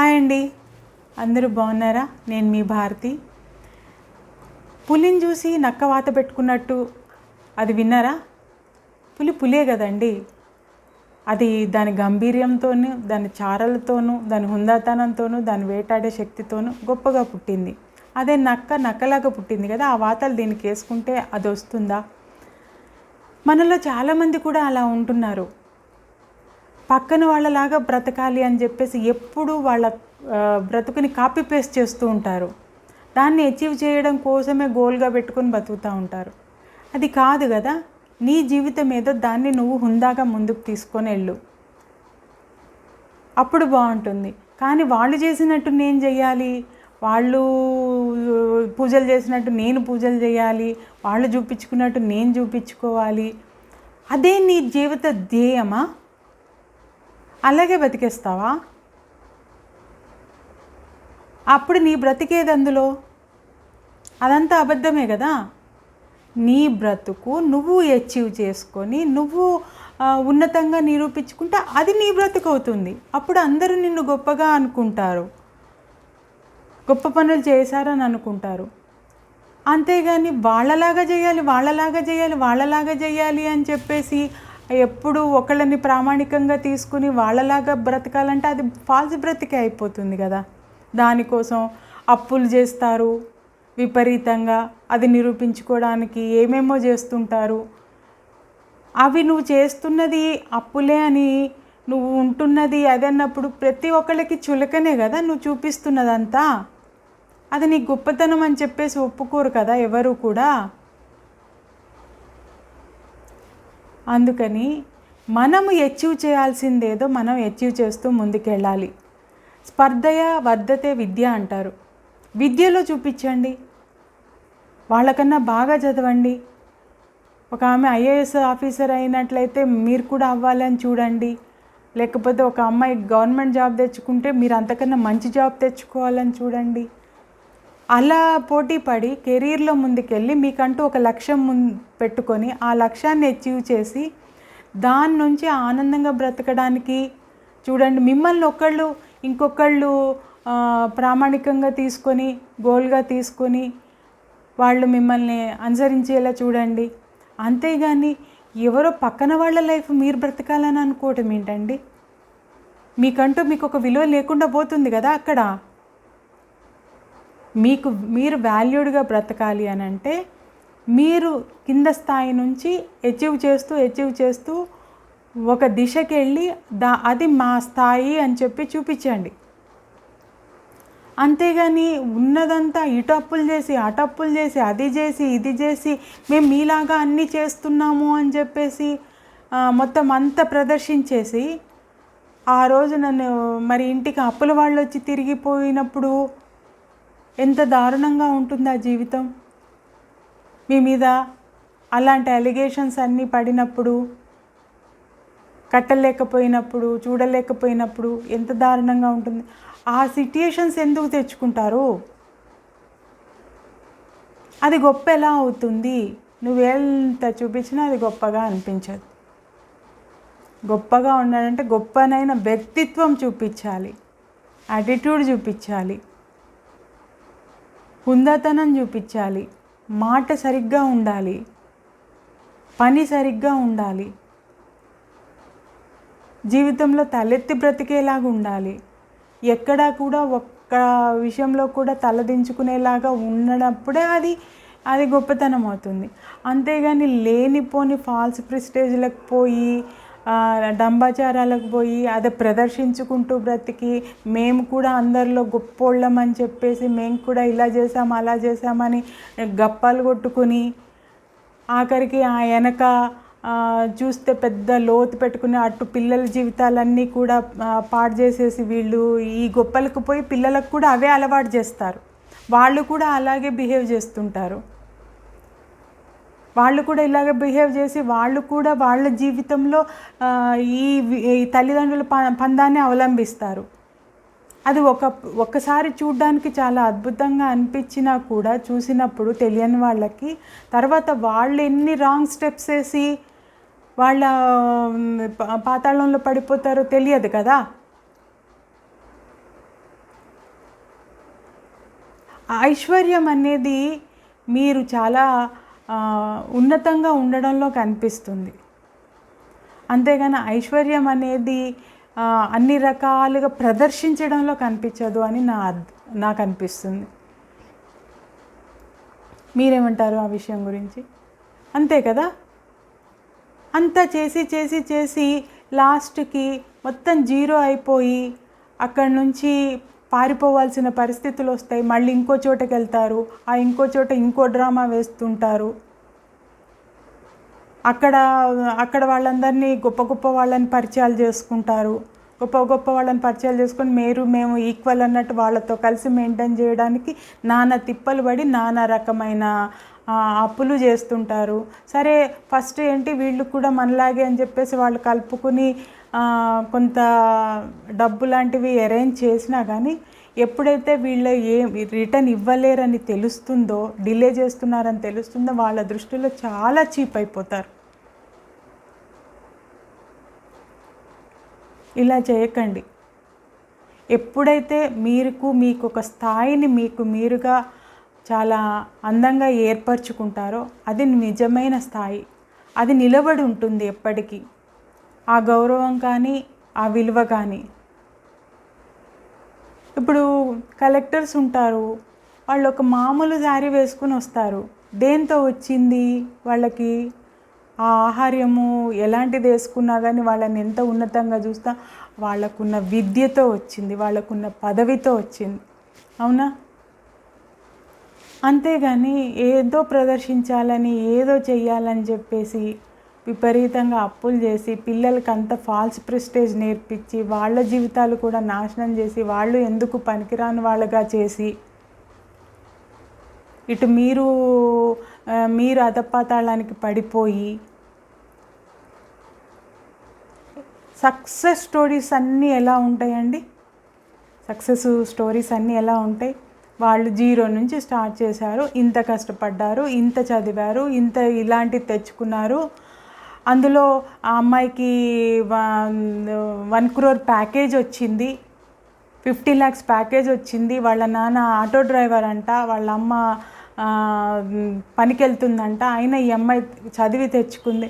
Hi అండి. అందరూ బాగున్నారా? నేను మీ భారతి. పులిని చూసి నక్క వాత పెట్టుకున్నట్టు అది విన్నారా? పులి పులే కదండి. అది దాని గంభీర్యంతోనూ దాని చారలతోనూ దాని హుందాతనంతోనూ దాని వేటాడే శక్తితోనూ గొప్పగా పుట్టింది. అదే నక్క నక్కలాగా పుట్టింది కదా ఆ వాతలు దీనికి వేసుకుంటే అది వస్తుందా? మనలో చాలామంది కూడా అలా ఉంటున్నారు. పక్కన వాళ్ళలాగా బ్రతకాలి అని చెప్పేసి ఎప్పుడు వాళ్ళ బ్రతుకుని కాపీ పేస్ట్ చేస్తూ ఉంటారు. దాన్ని అచీవ్ చేయడం కోసమే గోల్గా పెట్టుకొని బతుకుతూ ఉంటారు. అది కాదు కదా నీ జీవితం ఏదో దాన్ని నువ్వు హుందాగా ముందుకు తీసుకొని వెళ్ళు. అప్పుడు బాగుంటుంది. కానీ వాళ్ళు చేసినట్టు నేను చేయాలి వాళ్ళు పూజలు చేసినట్టు నేను పూజలు చేయాలి వాళ్ళు చూపించుకున్నట్టు నేను చూపించుకోవాలి. అదే నీ జీవిత ధ్యేయమా? అలాగే బతికేస్తావా? అప్పుడు నీ బ్రతికేది అందులో? అదంతా అబద్ధమే కదా? నీ బ్రతుకు నువ్వు అచీవ్ చేసుకొని నువ్వు ఉన్నతంగా నిరూపించుకుంటే అది నీ బ్రతుకు అవుతుంది. అప్పుడు అందరూ నిన్ను గొప్పగా అనుకుంటారు. గొప్ప పనులు చేశారని అనుకుంటారు. అంతేగాని వాళ్ళలాగా చేయాలి వాళ్ళలాగా చేయాలి వాళ్ళలాగా చేయాలి అని చెప్పేసి ఎప్పుడు ఒకళ్ళని ప్రామాణికంగా తీసుకుని వాళ్ళలాగా బ్రతకాలంటే అది ఫాల్స్ బ్రతికే అయిపోతుంది కదా. దానికోసం అప్పులు చేస్తారు విపరీతంగా అది నిరూపించుకోవడానికి ఏమేమో చేస్తుంటారు. అవి నువ్వు చేస్తున్నది అప్పులే అని నువ్వు ఉంటున్నది అదన్నప్పుడు ప్రతి ఒక్కళ్ళకి చులకనే కదా నువ్వు చూపిస్తున్నదంతా. అది నీ గొప్పతనం అని చెప్పేసి ఒప్పుకోరు కదా ఎవరు కూడా. అందుకని మనము అచీవ్ చేయాల్సిందేదో మనం అచీవ్ చేస్తూ ముందుకెళ్ళాలి. స్పర్ధయ వర్ధతే విద్య అంటారు. విద్యలో చూపించండి. వాళ్ళకన్నా బాగా చదవండి. ఒక ఆమె ఐఏఎస్ ఆఫీసర్ అయినట్లయితే మీరు కూడా అవ్వాలని చూడండి. లేకపోతే ఒక అమ్మాయి గవర్నమెంట్ జాబ్ తెచ్చుకుంటే మీరు అంతకన్నా మంచి జాబ్ తెచ్చుకోవాలని చూడండి. అలా పోటీ పడి కెరీర్లో ముందుకెళ్ళి మీకంటూ ఒక లక్ష్యం ముం పెట్టుకొని ఆ లక్ష్యాన్ని అచీవ్ చేసి దాని నుంచి ఆనందంగా బ్రతకడానికి చూడండి మిమ్మల్ని ఒకళ్ళు ఇంకొకళ్ళు ప్రామాణికంగా తీసుకొని గోల్గా తీసుకొని వాళ్ళు మిమ్మల్ని అనుసరించేలా చూడండి. అంతేగాని ఎవరో పక్కన వాళ్ళ లైఫ్ మీరు బ్రతకాలని అనుకోవటం ఏంటండి? మీకంటూ మీకు ఒక విలువ లేకుండా పోతుంది కదా అక్కడ. మీకు మీరు వాల్యూడ్గా బ్రతకాలి అని అంటే మీరు కింద స్థాయి నుంచి అచీవ్ చేస్తూ అచీవ్ చేస్తూ ఒక దిశకి వెళ్ళి దా అది మా స్థాయి అని చెప్పి చూపించండి. అంతేగాని ఉన్నదంతా ఇటప్పులు చేసి అటప్పులు చేసి అది చేసి ఇది చేసి మేము మీలాగా అన్నీ చేస్తున్నాము అని చెప్పేసి మొత్తం అంతా ప్రదర్శించేసి ఆ రోజు నన్ను మరి ఇంటికి అప్పుల వాళ్ళు వచ్చి తిరిగిపోయినప్పుడు ఎంత దారుణంగా ఉంటుంది ఆ జీవితం? మీ మీద అలాంటి అలిగేషన్స్ అన్నీ పడినప్పుడు కట్టలేకపోయినప్పుడు చూడలేకపోయినప్పుడు ఎంత దారుణంగా ఉంటుంది? ఆ సిట్యుయేషన్స్ ఎందుకు తెచ్చుకుంటారు? అది గొప్ప ఎలా అవుతుంది? నువ్వేంత చూపించినా అది గొప్పగా అనిపించదు. గొప్పగా ఉండాలంటే గొప్పనైన వ్యక్తిత్వం చూపించాలి. యాటిట్యూడ్ చూపించాలి. హుందాతనం చూపించాలి. మాట సరిగ్గా ఉండాలి. పని సరిగ్గా ఉండాలి. జీవితంలో తలెత్తి బ్రతికేలాగా ఉండాలి. ఎక్కడా కూడా ఒక్క విషయంలో కూడా తలదించుకునేలాగా ఉన్నప్పుడే అది అది గొప్పతనం అవుతుంది. అంతేగాని లేనిపోని ఫాల్స్ ప్రిస్టేజ్లకు పోయి డంబాచారాలకు పోయి అది ప్రదర్శించుకుంటూ బ్రతికి మేము కూడా అందరిలో గొప్పోళ్ళం అని చెప్పేసి మేము కూడా ఇలా చేసాం అలా చేసామని గప్పాలు కొట్టుకుని ఆఖరికి ఆ వెనక చూస్తే పెద్ద లోతు పెట్టుకుని అటు పిల్లల జీవితాలన్నీ కూడా పాడు చేసేసి వీళ్ళు ఈ గొప్పలకు పోయి పిల్లలకు కూడా అవే అలవాటు చేస్తారు. వాళ్ళు కూడా అలాగే బిహేవ్ చేస్తుంటారు. వాళ్ళు కూడా ఇలాగ బిహేవ్ చేసి వాళ్ళు కూడా వాళ్ళ జీవితంలో ఈ ఈ తల్లిదండ్రుల ప- పందాన్ని అవలంబిస్తారు. అది ఒక ఒక్కసారి చూడడానికి చాలా అద్భుతంగా అనిపించినా కూడా చూసినప్పుడు తెలియని వాళ్ళకి తర్వాత వాళ్ళు ఎన్ని రాంగ్ స్టెప్స్ వేసి వాళ్ళ పాతాళంలో పడిపోతారో తెలియదు కదా. ఐశ్వర్యం అనేది మీరు చాలా ఉన్నతంగా ఉండడంలో కనిపిస్తుంది. అంతేగాని ఐశ్వర్యం అనేది అన్ని రకాలుగా ప్రదర్శించడంలో కనిపించదు అని నా నాకు అనిపిస్తుంది మీరేమంటారు ఆ విషయం గురించి? అంతే కదా? అంతా చేసి చేసి చేసి లాస్ట్కి మొత్తం జీరో అయిపోయి అక్కడి నుంచి పారిపోవాల్సిన పరిస్థితులు వస్తాయి. మళ్ళీ ఇంకో చోటకి వెళ్తారు. ఆ ఇంకో చోట ఇంకో డ్రామా వేస్తుంటారు. అక్కడ అక్కడ వాళ్ళందరినీ గొప్ప గొప్ప వాళ్ళని పరిచయాలు చేసుకుంటారు. గొప్ప గొప్ప వాళ్ళని పరిచయాలు చేసుకొని మీరు మేము ఈక్వల్ అన్నట్టు వాళ్ళతో కలిసి మెయింటైన్ చేయడానికి నానా తిప్పలు పడి నానా రకమైన అప్పులు చేస్తుంటారు. సరే ఫస్ట్ ఏంటి వీళ్ళు కూడా మనలాగే అని చెప్పేసి వాళ్ళు కలుపుకుని కొంత డబ్బు లాంటివి అరేంజ్ చేసినా కానీ ఎప్పుడైతే వీళ్ళు ఏ రిటర్న్ ఇవ్వలేరని తెలుస్తుందో డిలే చేస్తున్నారని తెలుస్తుందో వాళ్ళ దృష్టిలో చాలా చీప్ అయిపోతారు. ఇలా చేయకండి. ఎప్పుడైతే మీకు మీకు ఒక స్థాయిని మీకు మీరుగా చాలా అందంగా ఏర్పరచుకుంటారో అది నిజమైన స్థాయి. అది నిలబడి ఉంటుంది ఎప్పటికీ. ఆ గౌరవం కానీ ఆ విలువ కానీ. ఇప్పుడు కలెక్టర్స్ ఉంటారు. వాళ్ళు ఒక మామూలు శారీ వేసుకుని వస్తారు. దేంతో వచ్చింది? వాళ్ళకి ఆ ఆహార్యము ఎలాంటిది వేసుకున్నా కానీ వాళ్ళని ఎంత ఉన్నతంగా చూస్తా వాళ్ళకున్న విద్యతో వచ్చింది. వాళ్ళకున్న పదవితో వచ్చింది. అవునా? అంతేగాని ఏదో ప్రదర్శించాలని ఏదో చెయ్యాలని చెప్పేసి విపరీతంగా అప్పులు చేసి పిల్లలకి అంత ఫాల్స్ ప్రెస్టేజ్ నేర్పించి వాళ్ళ జీవితాలు కూడా నాశనం చేసి వాళ్ళు ఎందుకు పనికిరాని వాళ్ళగా చేసి ఇటు మీరు మీరు అధపాతాళానికి పడిపోయి సక్సెస్ స్టోరీస్ అన్నీ ఎలా ఉంటాయండి? సక్సెస్ స్టోరీస్ అన్నీ ఎలా ఉంటాయి? వాళ్ళు జీరో నుంచి స్టార్ట్ చేశారు. ఇంత కష్టపడ్డారు ఇంత చదివారు ఇంత ఇలాంటివి తెచ్చుకున్నారు. అందులో ఆ అమ్మాయికి వన్ వన్ క్రోర్ ప్యాకేజ్ వచ్చింది. ఫిఫ్టీ ల్యాక్స్ ప్యాకేజ్ వచ్చింది. వాళ్ళ నాన్న ఆటో డ్రైవర్ అంట వాళ్ళ అమ్మ పనికెళ్తుందంట. పనికి వెళ్తుందంట ఈ అమ్మాయి చదివి తెచ్చుకుంది.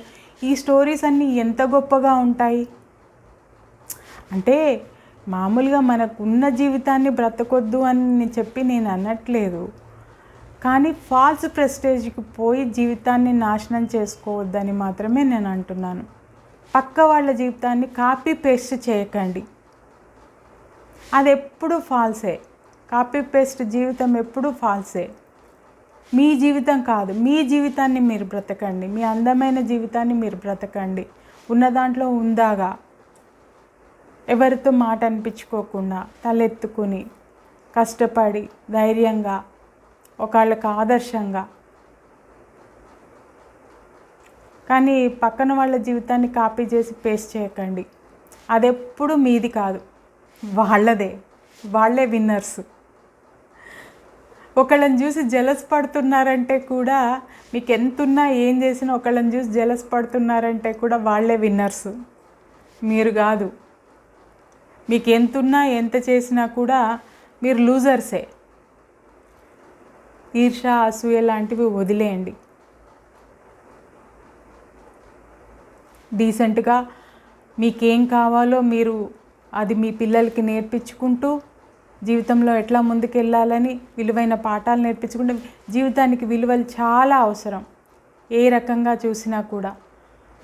ఈ స్టోరీస్ అన్నీ ఎంత గొప్పగా ఉంటాయి? అంటే మామూలుగా మనకున్న జీవితాన్ని బ్రతకొద్దు అని చెప్పి నేను అనట్లేదు. కానీ ఫాల్స్ ప్రెస్టేజ్కి పోయి జీవితాన్ని నాశనం చేసుకోవద్దని మాత్రమే నేను అంటున్నాను. పక్క వాళ్ళ జీవితాన్ని కాపీ పేస్ట్ చేయకండి. అది ఎప్పుడు ఫాల్సే. కాపీ పేస్ట్ జీవితం ఎప్పుడు ఫాల్సే. మీ జీవితం కాదు మీ జీవితాన్ని మీరు బ్రతకండి. మీ అందమైన జీవితాన్ని మీరు బ్రతకండి. ఉన్న దాంట్లో ఉందాగా. ఎవరితో మాట అనిపించుకోకుండా తలెత్తుకుని కష్టపడి ధైర్యంగా ఒకళ్ళకి ఆదర్శంగా. కానీ పక్కన వాళ్ళ జీవితాన్ని కాపీ చేసి పేస్ట్ చేయకండి. అదెప్పుడు మీది కాదు. వాళ్ళదే. వాళ్ళే విన్నర్స్. ఒకళ్ళని చూసి జలస్ పడుతున్నారంటే కూడా మీకు ఎంతున్నా ఏం చేసినా ఒకళ్ళని చూసి జలస్ పడుతున్నారంటే కూడా వాళ్ళే విన్నర్స్. మీరు కాదు. మీకు ఎంతున్నా ఎంత చేసినా కూడా మీరు లూజర్సే. ఈర్ష అసూయ లాంటివి వదిలేయండి. డీసెంట్గా మీకేం కావాలో మీరు అది మీ పిల్లలకి నేర్పించుకుంటూ జీవితంలో ఎట్లా ముందుకెళ్ళాలని విలువైన పాఠాలు నేర్పించుకుంటూ జీవితానికి విలువలు చాలా అవసరం. ఏ రకంగా చూసినా కూడా.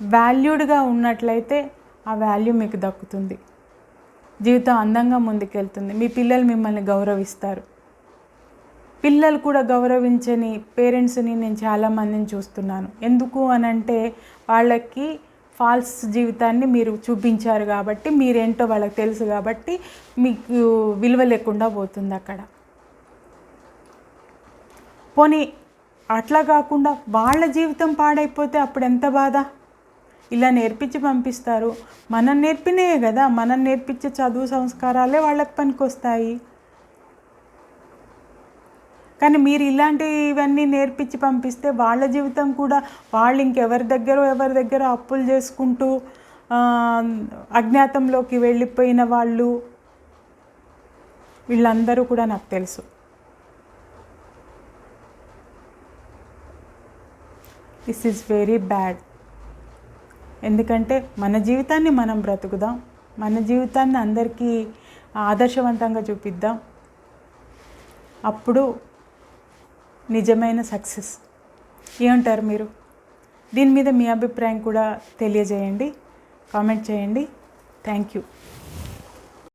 వాల్యూడ్గా ఉన్నట్లయితే ఆ వాల్యూ మీకు దక్కుతుంది. జీవితం అందంగా ముందుకెళ్తుంది. మీ పిల్లలు మిమ్మల్ని గౌరవిస్తారు. పిల్లలు కూడా గౌరవించని పేరెంట్స్ని నేను చాలామందిని చూస్తున్నాను. ఎందుకు అని అంటే వాళ్ళకి ఫాల్స్ జీవితాన్ని మీరు చూపించారు కాబట్టి మీరేంటో వాళ్ళకి తెలుసు కాబట్టి మీకు విలువ లేకుండా పోతుంది అక్కడ. పోనీ అట్లా కాకుండా వాళ్ళ జీవితం పాడైపోతే అప్పుడు ఎంత బాధ? ఇలా నేర్పించి పంపిస్తారు. మనం నేర్పినే కదా. మనం నేర్పించే చదువు సంస్కారాలే వాళ్ళకి పనికొస్తాయి. కానీ మీరు ఇలాంటి ఇవన్నీ నేర్పించి పంపిస్తే వాళ్ళ జీవితం కూడా వాళ్ళు ఇంకెవరి దగ్గర ఎవరి దగ్గర అప్పులు చేసుకుంటూ అజ్ఞాతంలోకి వెళ్ళిపోయిన వాళ్ళు వీళ్ళందరూ కూడా నాకు తెలుసు. దిస్ ఈజ్ వెరీ బ్యాడ్ ఎందుకంటే మన జీవితాన్ని మనం బ్రతుకుదాం. మన జీవితాన్ని అందరికీ ఆదర్శవంతంగా చూపిద్దాం. అప్పుడు నిజమైన సక్సెస్. ఏమంటారు మీరు? దీని మీద మీ అభిప్రాయం కూడా తెలియజేయండి. కామెంట్ చేయండి. Thank you.